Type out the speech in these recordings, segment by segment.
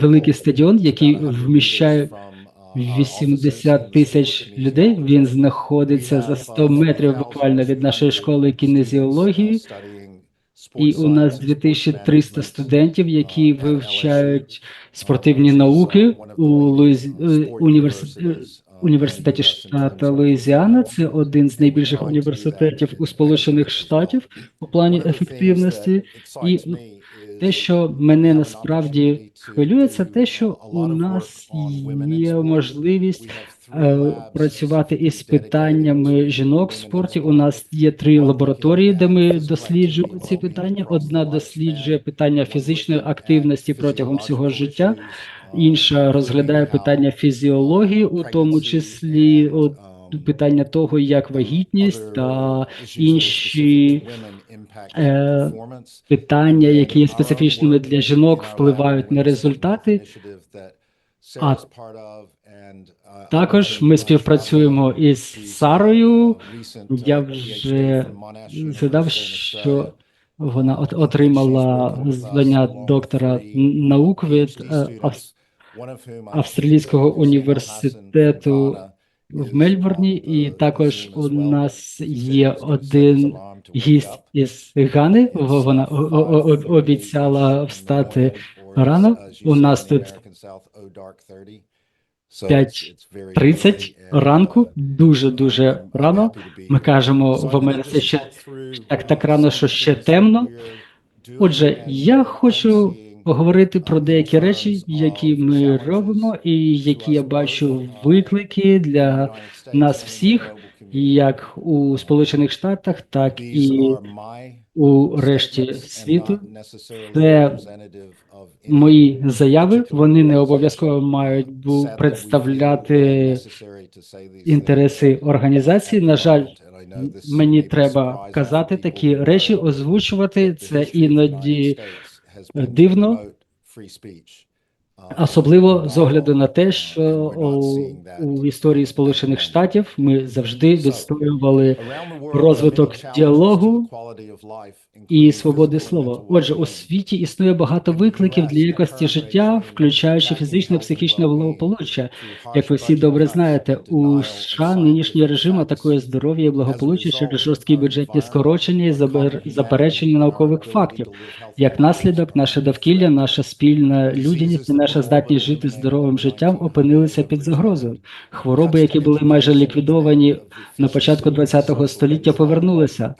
великий стадіон, який вміщає 80 тисяч людей. Він знаходиться за 100 метрів буквально від нашої школи кінезіології. І у нас 2300 студентів, які вивчають спортивні науки у Луїз... е, університеті. Університеті штата Луїзіана це один з найбільших університетів у Сполучених Штатів у плані ефективності, і те, що мене насправді хвилює, це те, що у нас є можливість е, працювати із питаннями жінок в спорті. У нас є три лабораторії, де ми досліджуємо ці питання. Одна досліджує питання фізичної активності протягом всього життя. Інша розглядає питання фізіології, у тому числі питання того, як вагітність та інші е, питання, які є специфічними для жінок, впливають на результати. А також ми співпрацюємо із Сарою. Я вже згадав, що вона от отримала звання доктора наук від е, австралійського університету в Мельбурні, і також у нас є один гість із Гани. Вона обіцяла встати рано. У нас тут 5.30 ранку, дуже дуже рано. Ми кажемо в Америці ще так так рано, що ще темно. Отже, я хочу поговорити про деякі речі, які ми робимо, і які я бачу виклики для нас всіх, як у Сполучених Штатах, так і у решті світу. Це мої заяви. Вони не обов'язково мають бу представляти інтереси організації. На жаль, мені треба казати такі речі, озвучувати це іноді дивно, Особливо з огляду на те, що у, історії Сполучених Штатів ми завжди відстоювали розвиток діалогу і свободи слова. Отже, у світі існує багато викликів для якості життя, включаючи фізичне, психічне благополуччя. Як ви всі добре знаєте, у США нинішній режим атакує здоров'я і благополуччя через жорсткі бюджетні скорочення і заперечення наукових фактів. Як наслідок, наше довкілля, наша спільна людяність і наша здатність жити здоровим життям опинилися під загрозою. Хвороби, які були майже ліквідовані на початку ХХ століття, повернулися.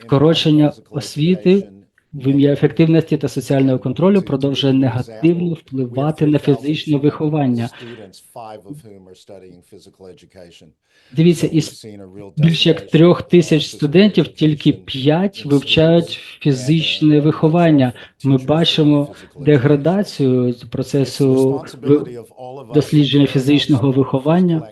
Скорочення освіти в ім'я ефективності та соціального контролю продовжує негативно впливати на фізичне виховання. Дивіться, із більш як трьох тисяч студентів тільки п'ять вивчають фізичне виховання. Ми бачимо деградацію процесу дослідження фізичного виховання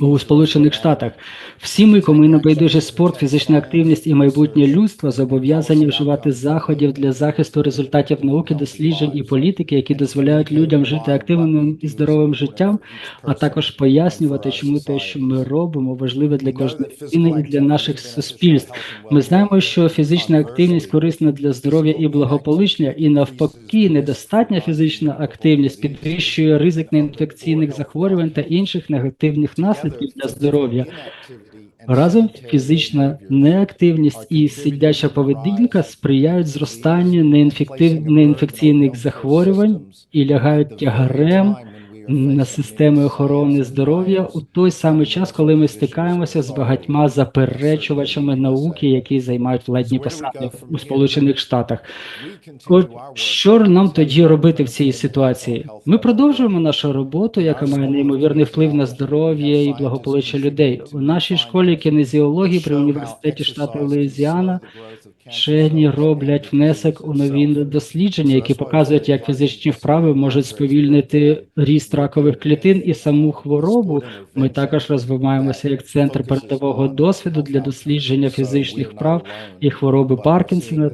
у Сполучених Штатах. Всі ми, кому не байдуже спорт, фізична активність і майбутнє людство, зобов'язані вживати заходів для захисту результатів науки, досліджень і політики, які дозволяють людям жити активним і здоровим життям, а також пояснювати, чому те, що ми робимо, важливе для кожної людини і для наших суспільств. Ми знаємо, що фізична активність корисна для здоров'я і благополуччя, і навпаки, недостатня фізична активність підвищує ризик неінфекційних захворювань та інших негативних наслідків для здоров'я. Разом фізична неактивність і сидяча поведінка сприяють зростанню неінфекційних захворювань і лягають тягарем на системи охорони здоров'я у той самий час, коли ми стикаємося з багатьма заперечувачами науки, які займають владні посади у Сполучених Штатах. От що нам тоді робити в цій ситуації? Ми продовжуємо нашу роботу, яка має неймовірний вплив на здоров'я і благополуччя людей. У нашій школі кінезіології при університеті штату Луїзіана вчені роблять внесок у нові дослідження, які показують, як фізичні вправи можуть сповільнити ріст ракових клітин і саму хворобу. Ми також розвиваємося як центр передового досвіду для дослідження фізичних вправ і хвороби Паркінсона.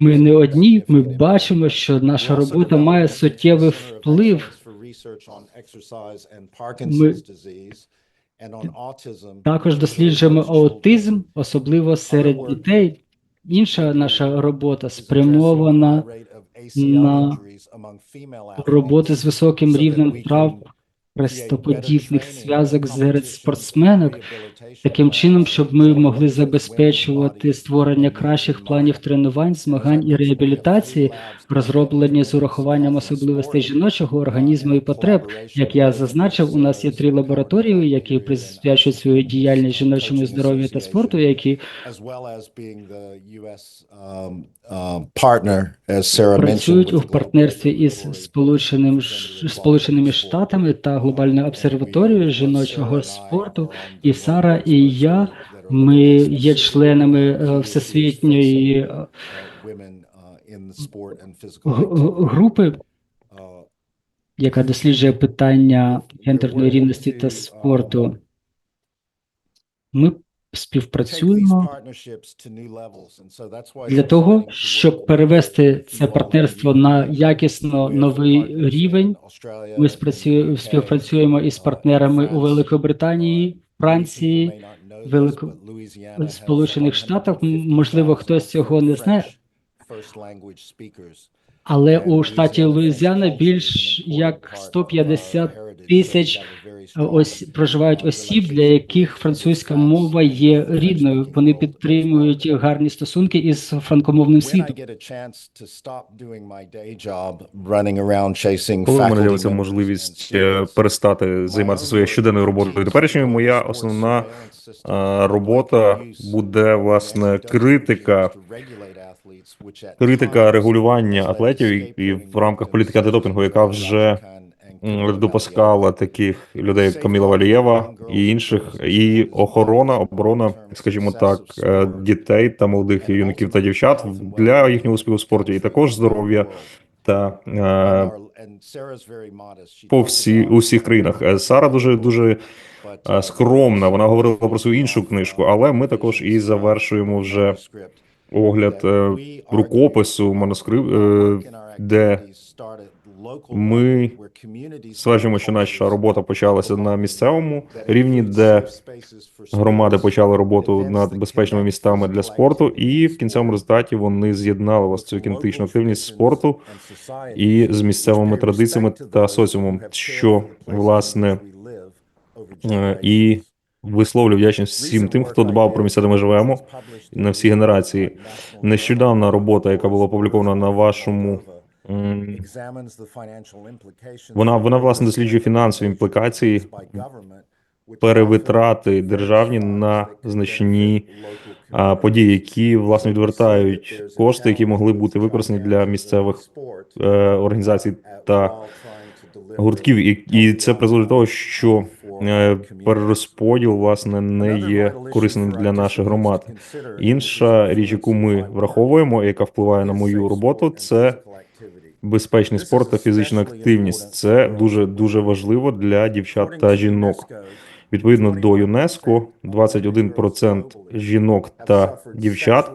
Ми не одні. Ми бачимо, що наша робота має суттєвий вплив. Ми також досліджуємо аутизм, особливо серед дітей. Інша наша робота спрямована на роботи з високим рівнем прав хрестоподібних зв'язок серед спортсменок, таким чином, щоб ми могли забезпечувати створення кращих планів тренувань, змагань і реабілітації, розроблені з урахуванням особливостей жіночого організму і потреб. Як я зазначив, у нас є три лабораторії, які присвячують свою діяльність жіночому здоров'ю та спорту, які um, uh, працюють у партнерстві із Сполученим Сполученими Штатами та глобальною обсерваторією жіночого спорту. І Сара і я ми є членами е, всесвітньої е, групи, яка досліджує питання гендерної рівності та спорту. Ми співпрацюємо для того, щоб перевести це партнерство на якісно новий рівень. Ми співпрацюємо із партнерами у Великобританії, Франції, Велико- Сполучених Штатах. Можливо, хтось цього не знає, але у штаті Луїзіана більш як 150 тисяч ось проживають осіб, для яких французька мова є рідною. Вони підтримують гарні стосунки із франкомовним світом. Коли мене з'явиться можливість е, перестати займатися своєю щоденною роботою теперішньою, моя основна е, робота буде власне критика, критика регулювання атлетів і, і в рамках політики антидопінгу, яка вже допускала таких людей, як Каміла Валієва і інших, і охорона, оборона, скажімо так, е, дітей та молодих юнаків та дівчат для їхнього успіху в спорті, і також здоров'я та е, по всі у всіх країнах. Е, Сара дуже дуже скромна. Вона говорила про свою іншу книжку, але ми також і завершуємо вже огляд рукопису манускрип, де ми стверджуємо, що наша робота почалася на місцевому рівні, де громади почали роботу над безпечними містами для спорту, і в кінцевому результаті вони з'єднали вас цю кінетичну активність спорту і з місцевими традиціями та соціумом, що власне е, і висловлюю вдячність всім тим, хто дбав про місця, де ми живемо, на всі генерації. Нещодавна робота, яка була опублікована на вашому вона вона власне досліджує фінансові імплікації перевитрати державні на значні а, події, які власне відвертають кошти, які могли бути використані для місцевих е, організацій та гуртків, і, і це призводить до того, що е, перерозподіл власне не є корисним для наших громад. Інша річ, яку ми враховуємо, яка впливає на мою роботу, це безпечний спорт та фізична активність. Це дуже дуже важливо для дівчат та жінок. Відповідно до ЮНЕСКО, 21% жінок та дівчат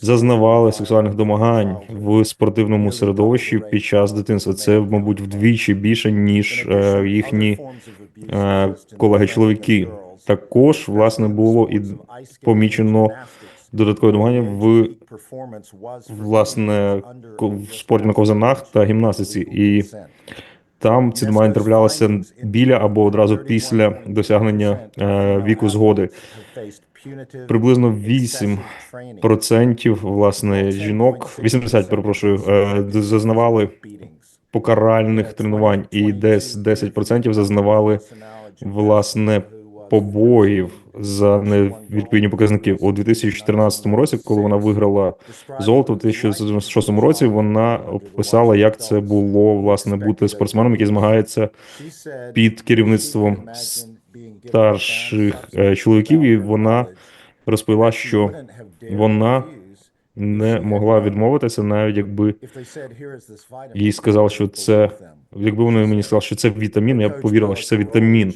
зазнавали сексуальних домагань в спортивному середовищі під час дитинства. Це, мабуть, вдвічі більше ніж е, їхні е, колеги-чоловіки. Також власне було і помічено додаткове домагання в власне в спорті на ковзанах та гімнастиці, і там ці домагання траплялися біля або одразу після досягнення е, віку згоди. Приблизно 8 Процентів власне жінок, 80, перепрошую, е, зазнавали покаральних тренувань, і десь 10% зазнавали власне побоїв за невідповідні показники. У 2014 році, коли вона виграла золото, в 2006 році вона описала, як це було власне бути спортсменом, який змагається під керівництвом старших е, чоловіків, і вона розповіла, що вона не могла відмовитися, навіть якби їй сказали, що це якби вони мені сказали, що це вітамін, я б повірила, що це вітамін.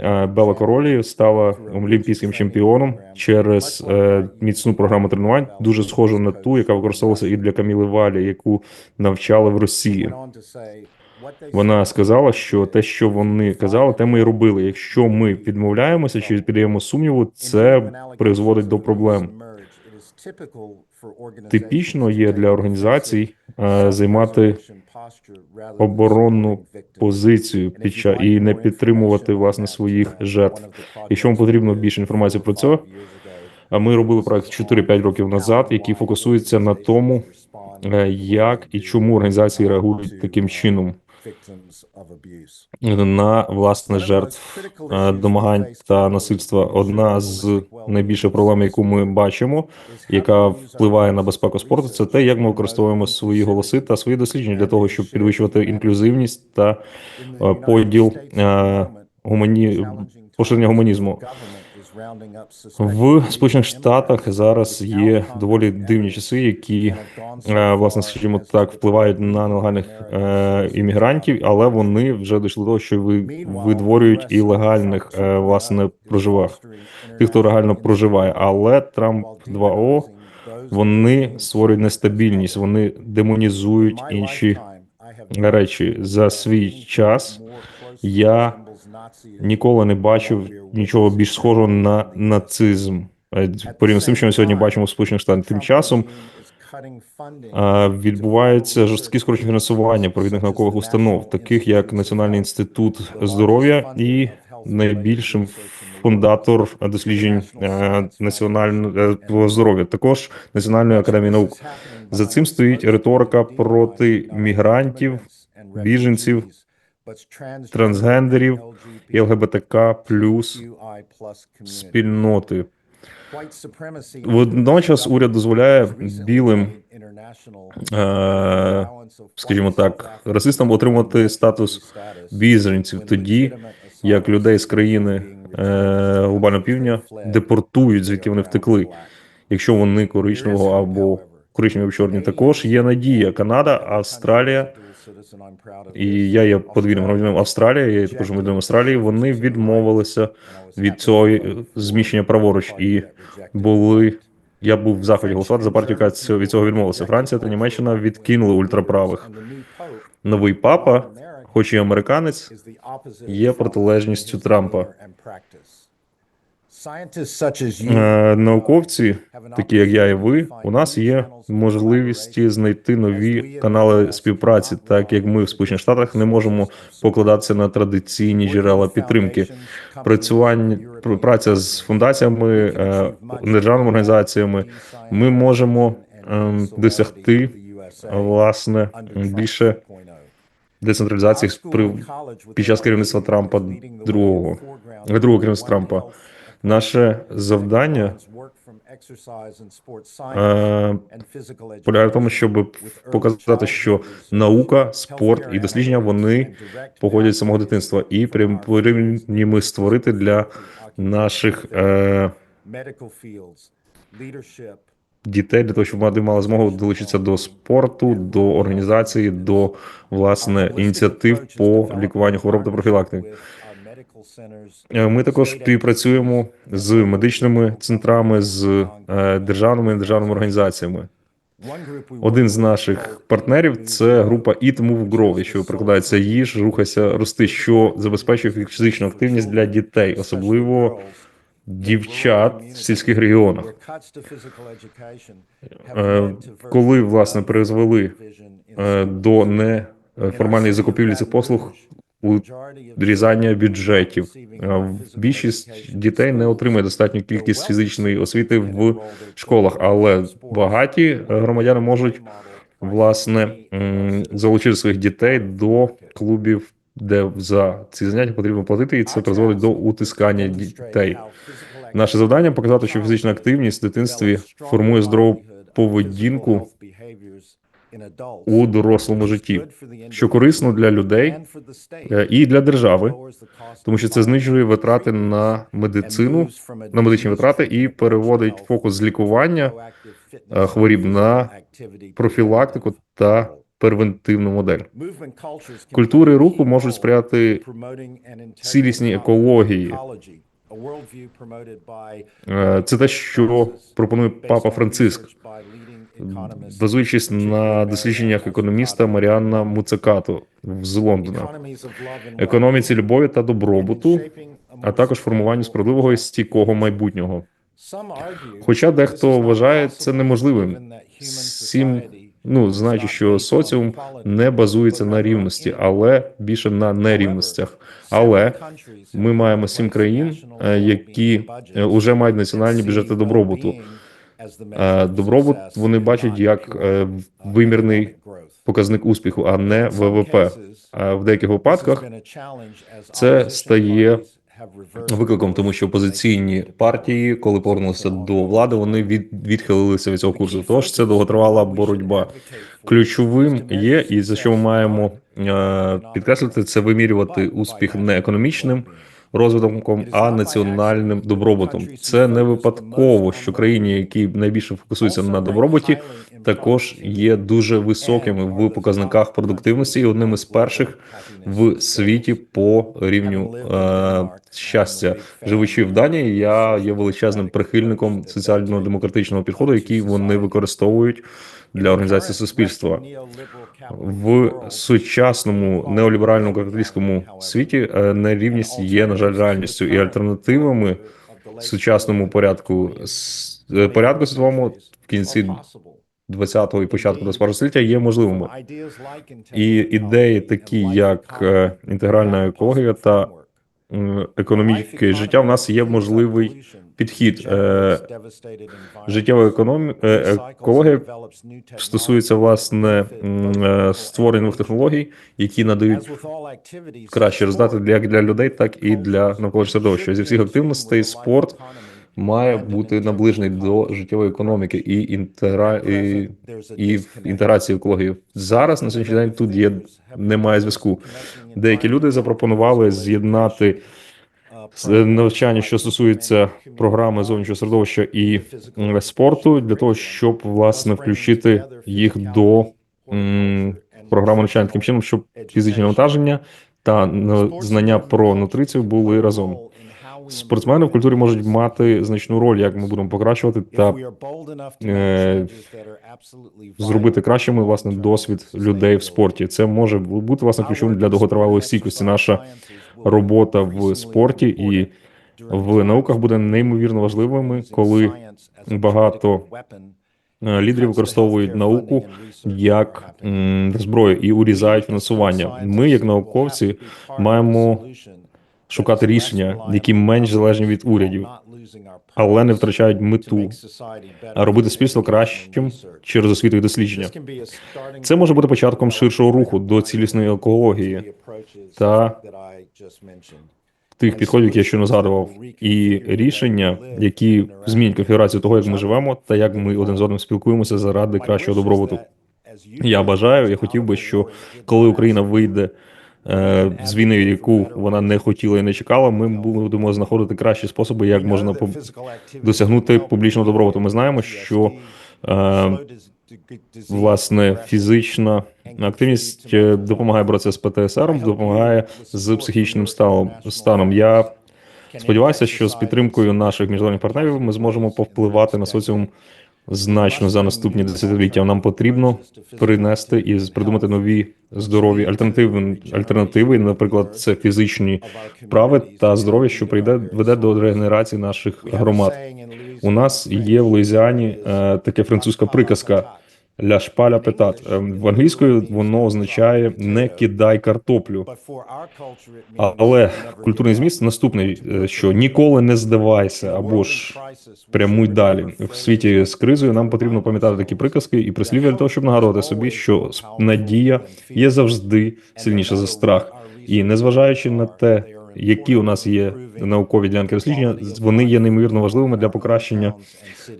Е, Бела Королі стала олімпійським чемпіоном через е, міцну програму тренувань, дуже схожу на ту, яка використовувалася і для Каміли Валі, яку навчали в Росії. Вона сказала, що те, що вони казали, те ми і робили. Якщо ми відмовляємося чи піддаємо сумніву, це призводить до проблем. Типічно є для організацій е, займати оборонну позицію під час і не підтримувати власне своїх жертв. Якщо вам потрібно більше інформації про це, ми робили проект 4-5 років назад, який фокусується на тому, е, як і чому організації реагують таким чином на власне жертв е, домагань та насильства. Одна з найбільших проблем, яку ми бачимо, яка впливає на безпеку спорту, це те, як ми використовуємо свої голоси та свої дослідження для того, щоб підвищувати інклюзивність та е, поділ е, гумані... поширення гуманізму. В Сполучених Штатах зараз є доволі дивні часи, які е, власне, скажімо так, впливають на нелегальних е, іммігрантів, але вони вже дійшли до того, що ви видворюють і легальних е, власне проживах, тих, хто реально проживає. Але Трамп 2О вони створюють нестабільність, вони демонізують інші речі за свій час. Я ніколи не бачив нічого більш схожого на нацизм. Е, Порівняно з тим, що ми сьогодні бачимо в Сполучених Штатах. Тим часом а, відбувається жорсткі скорочення фінансування провідних наукових установ, таких як Національний інститут здоров'я і найбільшим фундатор досліджень е, національного здоров'я, також Національної академії наук. За цим стоїть риторика проти мігрантів, біженців, трансгендерів ЛГБТК плюс спільноти. Водночас уряд дозволяє білим, е, скажімо так, расистам отримати статус біженців тоді, як людей з країни е, глобального півдня депортують, звідки вони втекли, якщо вони коричневого або коричневі чорні. Також є надія Канада, Австралія. І я є подвійним громадянином Австралії, я також громадянином Австралії. Вони відмовилися від цього зміщення праворуч і були. Я був в заході голосувати за партію, яка від цього відмовилася. Франція та Німеччина відкинули ультраправих. Новий папа, хоч і американець, є протилежністю Трампа. Е, Науковці, такі як я і ви, у нас є можливості знайти нові канали співпраці, так як ми в Сполучених Штатах не можемо покладатися на традиційні джерела підтримки. Працювання пр- праця з фундаціями, е, державними організаціями. Ми можемо ем, досягти власне більше децентралізації при під час керівництва Трампа другого другого керівництва Трампа. Наше завдання е, полягає в тому, щоб показати, що наука, спорт і дослідження вони походять з самого дитинства, і прям ми створити для наших е, дітей для того, щоб вони мали змогу долучитися до спорту, до організації, до власне ініціатив по лікуванню хвороб та профілактики. Е, Ми також співпрацюємо з медичними центрами, з е, державними і недержавними організаціями. Один з наших партнерів це група Eat Move Grow, що перекладається їж, рухайся, рости, що забезпечує фізичну активність для дітей, особливо дівчат в сільських регіонах. Е, Коли власне призвели до неформальної закупівлі цих послуг урізання бюджетів. Більшість дітей не отримує достатню кількість фізичної освіти в школах, але багаті громадяни можуть власне залучити своїх дітей до клубів, де за ці заняття потрібно платити, і це призводить до утискання дітей. Наше завдання показати, що фізична активність в дитинстві формує здорову поведінку у дорослому житті, що корисно для людей е, і для держави, тому що це знижує витрати на медицину, на медичні витрати і переводить фокус з лікування е, хворіб на профілактику та превентивну модель. Культури руху можуть сприяти цілісній екології. Е, Це те, що пропонує папа Франциск, базуючись на дослідженнях економіста Маріанна Муцекато з Лондона, економіці любові та добробуту, а також формуванню справедливого і стійкого майбутнього. Хоча дехто вважає це неможливим. Сім, ну, знаючи, що соціум не базується на рівності, але більше на нерівностях. Але ми маємо сім країн, е, які вже мають національні бюджети добробуту. Е, Добробут вони бачать як е, вимірний показник успіху, а не ВВП. В деяких випадках це стає викликом, тому що опозиційні партії, коли повернулися до влади, вони від, відхилилися від цього курсу. Тож це довготривала боротьба. Ключовим є, і за що ми маємо е, підкреслити, це вимірювати успіх не економічним розвитком, а національним добробутом. Це не випадково, що країні, які найбільше фокусуються на добробуті, також є дуже високими в показниках продуктивності і одним із перших в світі по рівню е, щастя. Живучи в Данії, я є величезним прихильником соціально-демократичного підходу, який вони використовують для організації суспільства в сучасному неоліберальному капіталістському світі. е, Нерівність є на жаль реальністю і альтернативами сучасному порядку е, порядку світовому в кінці 20-го і початку 21-го століття є можливими. І ідеї, такі як е, інтегральна екологія та економіки життя, в нас є можливий підхід. Е, Життєва економі... е, екологія стосується власне е, створення нових технологій, які надають кращі результати як для людей, так і для навколишнього середовища. Зі всіх активностей спорт має бути наближений до життєвої економіки і інтегра... і, і в інтеграції екології. Зараз на сьогоднішній день тут є немає зв'язку. Деякі люди запропонували з'єднати навчання, що стосується програми зовнішнього середовища і спорту, для того, щоб власне включити їх до м, програми навчання таким чином, щоб фізичне навантаження та н- знання про нутрицію були разом. Спортсмени в культурі можуть мати значну роль, як ми будемо покращувати та е, зробити кращими власне досвід людей в спорті. Це може бути власне ключовим для довготривалої стійкості. Наша робота в спорті і в науках буде неймовірно важливими, коли багато е, лідерів використовують науку як зброю і урізають фінансування. Ми, як науковці, маємо шукати рішення, які менш залежні від урядів, але не втрачають мету, а робити суспільство кращим через освіту і дослідження. Це може бути початком ширшого руху до цілісної екології та тих підходів, які я щойно згадував, і рішення, які змінять конфігурацію того, як ми живемо, та як ми один з одним спілкуємося заради кращого добробуту. Я бажаю, я хотів би, що коли Україна вийде з війни, яку вона не хотіла і не чекала, ми будемо знаходити кращі способи, як можна поб- досягнути публічного добробуту. Ми знаємо, що е, власне фізична активність е, допомагає боротися з ПТСР, допомагає з психічним станом. Я сподіваюся, що з підтримкою наших міжнародних партнерів ми зможемо повпливати на соціум значно за наступні десятиліття. Нам потрібно принести і придумати нові здорові альтернативи. Альтернативи, наприклад, це фізичні вправи та здоров'я, що прийде веде до регенерації наших громад. У нас є в Луїзіані е, таке французька приказка ля шпаля петат. Е, в англійською воно означає не кидай картоплю. Але культурний зміст наступний, е, що ніколи не здавайся або ж прямуй далі в світі з кризою. Нам потрібно пам'ятати такі приказки і прислів'я для того, щоб нагадувати собі, що надія є завжди сильніша за страх, і незважаючи на те, які у нас є наукові ділянки дослідження, вони є неймовірно важливими для покращення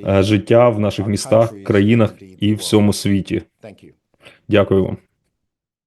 е, життя в наших містах, країнах і всьому світі. Дякую вам.